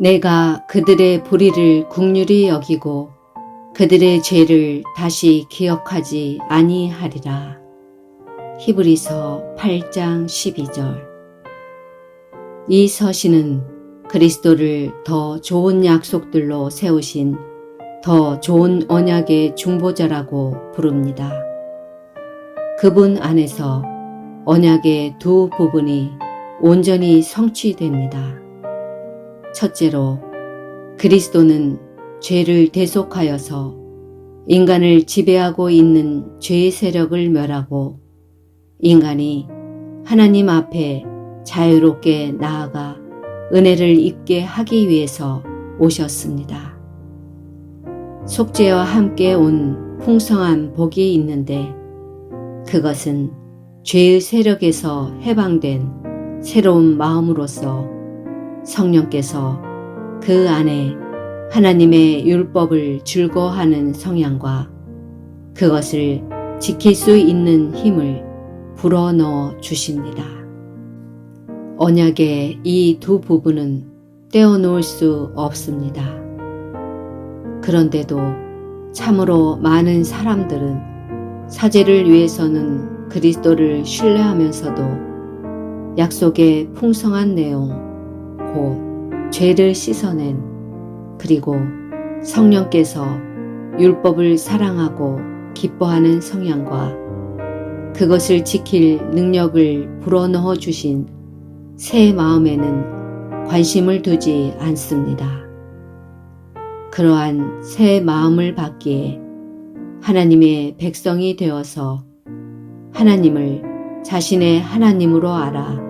내가 그들의 불의를 국률이 여기고 그들의 죄를 다시 기억하지 아니하리라. 히브리서 8장 12절 이 서신은 그리스도를 더 좋은 약속들로 세우신 더 좋은 언약의 중보자라고 부릅니다. 그분 안에서 언약의 두 부분이 온전히 성취됩니다. 첫째로 그리스도는 죄를 대속하여서 인간을 지배하고 있는 죄의 세력을 멸하고 인간이 하나님 앞에 자유롭게 나아가 은혜를 입게 하기 위해서 오셨습니다. 속죄와 함께 온 풍성한 복이 있는데 그것은 죄의 세력에서 해방된 새로운 마음으로서 성령께서 그 안에 하나님의 율법을 즐거워하는 성향과 그것을 지킬 수 있는 힘을 불어넣어 주십니다. 언약의 이 두 부분은 떼어놓을 수 없습니다. 그런데도 참으로 많은 사람들은 사제를 위해서는 그리스도를 신뢰하면서도 약속의 풍성한 내용, 곧 죄를 씻어낸 그리고 성령께서 율법을 사랑하고 기뻐하는 성향과 그것을 지킬 능력을 불어넣어 주신 새 마음에는 관심을 두지 않습니다. 그러한 새 마음을 받기에 하나님의 백성이 되어서 하나님을 자신의 하나님으로 알아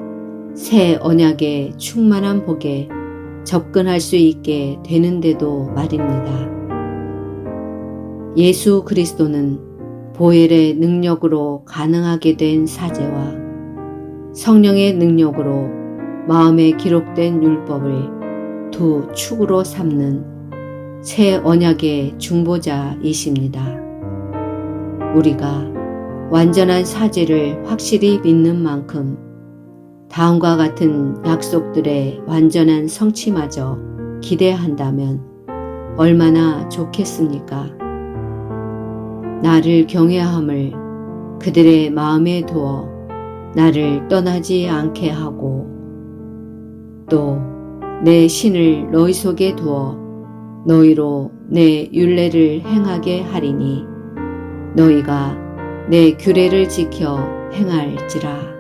새 언약의 충만한 복에 접근할 수 있게 되는데도 말입니다. 예수 그리스도는 보혈의 능력으로 가능하게 된 사제와 성령의 능력으로 마음에 기록된 율법을 두 축으로 삼는 새 언약의 중보자이십니다. 우리가 완전한 사제를 확실히 믿는 만큼 다음과 같은 약속들의 완전한 성취마저 기대한다면 얼마나 좋겠습니까? 나를 경외함을 그들의 마음에 두어 나를 떠나지 않게 하고 또 내 신을 너희 속에 두어 너희로 내 윤례를 행하게 하리니 너희가 내 규례를 지켜 행할지라.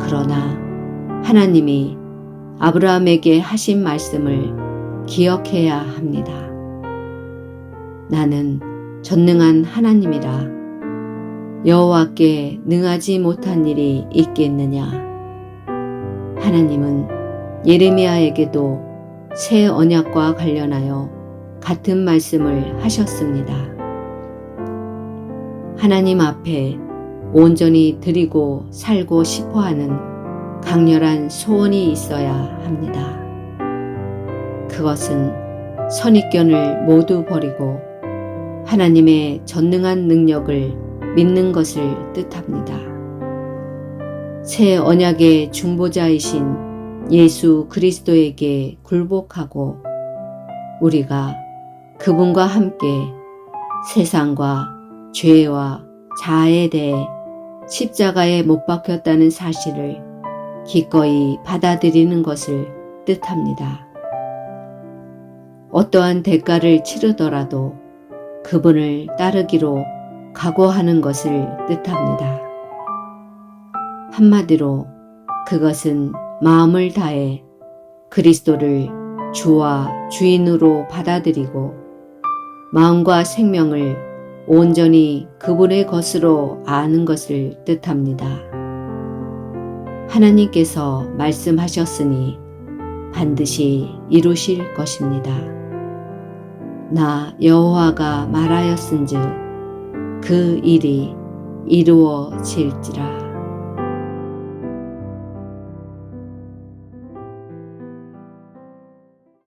그러나 하나님이 아브라함에게 하신 말씀을 기억해야 합니다. 나는 전능한 하나님이라 여호와께 능하지 못한 일이 있겠느냐. 하나님은 예레미야에게도 새 언약과 관련하여 같은 말씀을 하셨습니다. 하나님 앞에 온전히 드리고 살고 싶어 하는 강렬한 소원이 있어야 합니다. 그것은 선입견을 모두 버리고 하나님의 전능한 능력을 믿는 것을 뜻합니다. 새 언약의 중보자이신 예수 그리스도에게 굴복하고 우리가 그분과 함께 세상과 죄와 자아에 대해 십자가에 못 박혔다는 사실을 기꺼이 받아들이는 것을 뜻합니다. 어떠한 대가를 치르더라도 그분을 따르기로 각오하는 것을 뜻합니다. 한마디로 그것은 마음을 다해 그리스도를 주와 주인으로 받아들이고 마음과 생명을 온전히 그분의 것으로 아는 것을 뜻합니다. 하나님께서 말씀하셨으니 반드시 이루실 것입니다. 나 여호와가 말하였은즉 그 일이 이루어질지라.